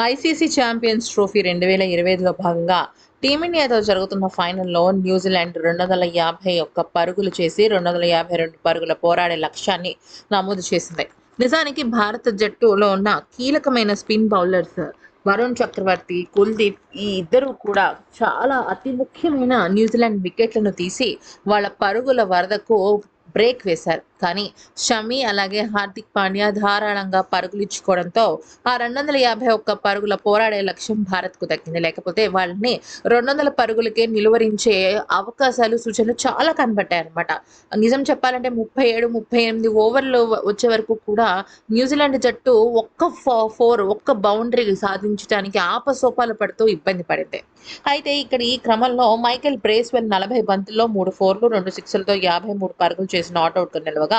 ICC champions trophy రెండు వేల ఇరవై ఐదులో భాగంగా టీమిండియాతో జరుగుతున్న ఫైనల్లో న్యూజిలాండ్ రెండు వందల యాభై ఒక్క పరుగులు చేసి రెండు వందల యాభై రెండు పరుగుల పోరాడే లక్ష్యాన్ని నమోదు చేసింది. నిజానికి భారత జట్టులో ఉన్న కీలకమైన స్పిన్ బౌలర్స్ వరుణ్ చక్రవర్తి కుల్దీప్ ఈ ఇద్దరు కూడా చాలా అతి ముఖ్యమైన న్యూజిలాండ్ వికెట్లను తీసి వాళ్ళ పరుగుల వరదకు బ్రేక్ వేశారు. కానీ షమి అలాగే హార్దిక్ పాండ్యా ధారాళంగా పరుగులు ఇచ్చుకోవడంతో ఆ రెండు వందల యాభై ఒక్క పరుగుల పోరాడే లక్ష్యం భారత్కు దక్కింది. లేకపోతే వాళ్ళని రెండు వందల పరుగులకే నిలువరించే అవకాశాలు సూచనలు చాలా కనబడ్డాయి అనమాట నిజం చెప్పాలంటే ముప్పై ఏడు ముప్పై ఎనిమిది ఓవర్లు వచ్చే వరకు కూడా న్యూజిలాండ్ జట్టు ఒక్క ఫో- ఫోర్ ఒక్క బౌండరీ సాధించడానికి ఆపసోపాలు పడుతూ ఇబ్బంది పడింది. అయితే ఇక్కడ ఈ క్రమంలో మైకేల్ బ్రేస్వెల్ నలభై బంతుల్లో మూడు ఫోర్లు రెండు సిక్స్లతో యాభై మూడు పరుగులు చేసి నాట్అవుట్తో నిలవగా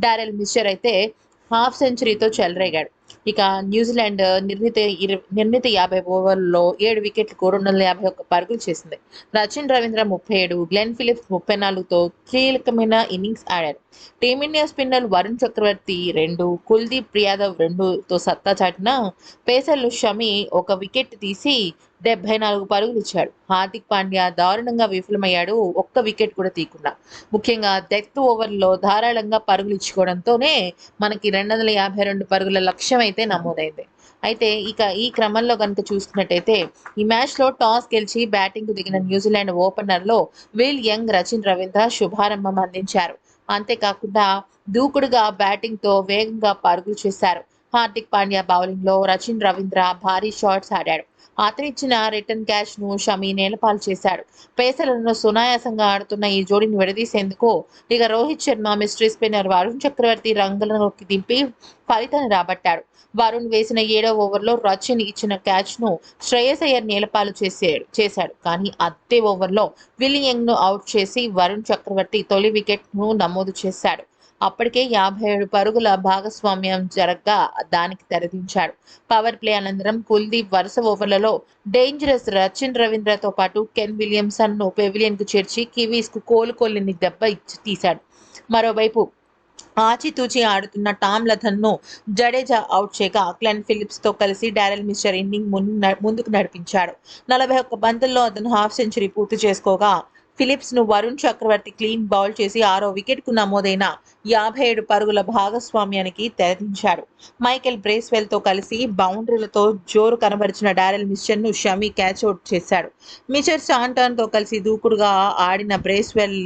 డారెల్ మిస్చర్ అయితే హాఫ్ సెంచరీతో చెలరేగాడు. ఇక న్యూజిలాండ్ నిర్ణీత ఇర- నిర్ణీత యాభై ఓవర్లలో ఏడు వికెట్లకు రెండు వందల యాభై ఒక్క పరుగులు చేసింది. రచిన్ రవీంద్ర ముప్పై ఏడు గ్లెన్ ఫిలిప్స్ ముప్పై నాలుగుతో కీలకమైన ఇన్నింగ్స్ ఆడారు. టీమిండియా స్పిన్నర్ వరుణ్ చక్రవర్తి రెండు కుల్దీప్ యాదవ్ రెండుతో సత్తా చాటిన పేసర్లు షమి ఒక వికెట్ తీసి డెబ్బై నాలుగు పరుగులు ఇచ్చాడు. హార్దిక్ పాండ్యా దారుణంగా విఫలమయ్యాడు. ఒక్క వికెట్ కూడా తీయకుండా. ముఖ్యంగా డెత్ ఓవర్లో ధారాళంగా పరుగులు ఇచ్చుకోవడంతోనే మనకి రెండు వందల యాభై రెండు పరుగుల లక్ష్యం అయితే నమోదైంది. అయితే ఇక ఈ క్రమంలో కనుక చూసుకున్నట్టయితే ఈ మ్యాచ్లో టాస్ గెలిచి బ్యాటింగ్కు దిగిన న్యూజిలాండ్ ఓపెనర్లో విల్ యంగ్ రచిన్ రవీంద్ర శుభారంభం అందించారు. అంతేకాకుండా దూకుడుగా బ్యాటింగ్తో వేగంగా పరుగులు చేశారు. హార్దిక్ పాండ్యా బౌలింగ్లో రచిన్ రవీంద్ర భారీ షాట్స్ ఆడాడు. అతనిచ్చిన రిటర్న్ క్యాచ్ను షమి నేలపాలు చేశాడు. పేసర్లను సునాయాసంగా ఆడుతున్న ఈ జోడీని విడదీసేందుకు ఇక రోహిత్ శర్మ మిస్టరీ స్పిన్నర్ వరుణ్ చక్రవర్తి రంగంలోకి దింపి ఫలితాన్ని రాబట్టాడు. వరుణ్ వేసిన ఏడో ఓవర్లో రచిన్ ఇచ్చిన క్యాచ్ను శ్రేయస్ అయ్యర్ నేలపాలు చేసాడు చేశాడు. కానీ అదే ఓవర్లో విలియంగ్ను అవుట్ చేసి వరుణ్ చక్రవర్తి తొలి వికెట్ను నమోదు చేశాడు. అప్పటికే యాభై ఏడు పరుగుల భాగస్వామ్యం జరగ్గా దానికి తెరదించాడు. పవర్ ప్లే అనంతరం కుల్దీప్ వరుస ఓవర్లలో డేంజరస్ రచిన్ రవీంద్రతో పాటు కెన్ విలియమ్సన్ను పెవిలియన్కు చేర్చి కివీస్కు కోలుకోలేని దెబ్బ ఇచ్చి తీశాడు. మరోవైపు ఆచితూచి ఆడుతున్న టామ్ లథన్ను జడేజా అవుట్ చేయగా క్లెన్ ఫిలిప్స్తో కలిసి డారెల్ మిస్టర్ ఇన్నింగ్ ముందుకు నడిపించాడు. నలభై ఒక్క బంతుల్లో అతను హాఫ్ సెంచరీ పూర్తి చేసుకోగా ఫిలిప్స్ను వరుణ్ చక్రవర్తి క్లీన్ బౌల్ చేసి ఆరో వికెట్కు నమోదైన యాభై ఏడు పరుగుల భాగస్వామ్యానికి తెరదించాడు మైకెల్ బ్రేస్వెల్తో కలిసి బౌండరీలతో జోరు కనబరిచిన డారెల్ మిషన్ను షమి క్యాచ్ అవుట్ చేశాడు. మిచర్ సాంటాన్తో కలిసి దూకుడుగా ఆడిన బ్రేస్వెల్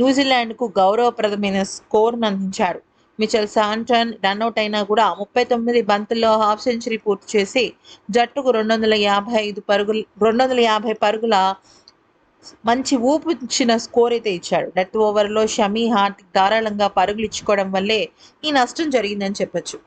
న్యూజిలాండ్కు గౌరవప్రదమైన స్కోర్ అందించాడు. మిచెల్ సాంటన్ రన్అట్ అయినా కూడా ముప్పై తొమ్మిది బంతుల్లో హాఫ్ సెంచరీ పూర్తి చేసి జట్టుకు రెండు వందల యాభై ఐదు పరుగులు రెండు వందల యాభై పరుగుల మంచి ఊపు ఇచ్చిన స్కోర్ అయితే ఇచ్చాడు. డెత్ ఓవర్లో షమీ హార్దిక్ ధారాళంగా పరుగులు ఇచ్చుకోవడం వల్లే ఈ నష్టం జరిగిందని చెప్పొచ్చు.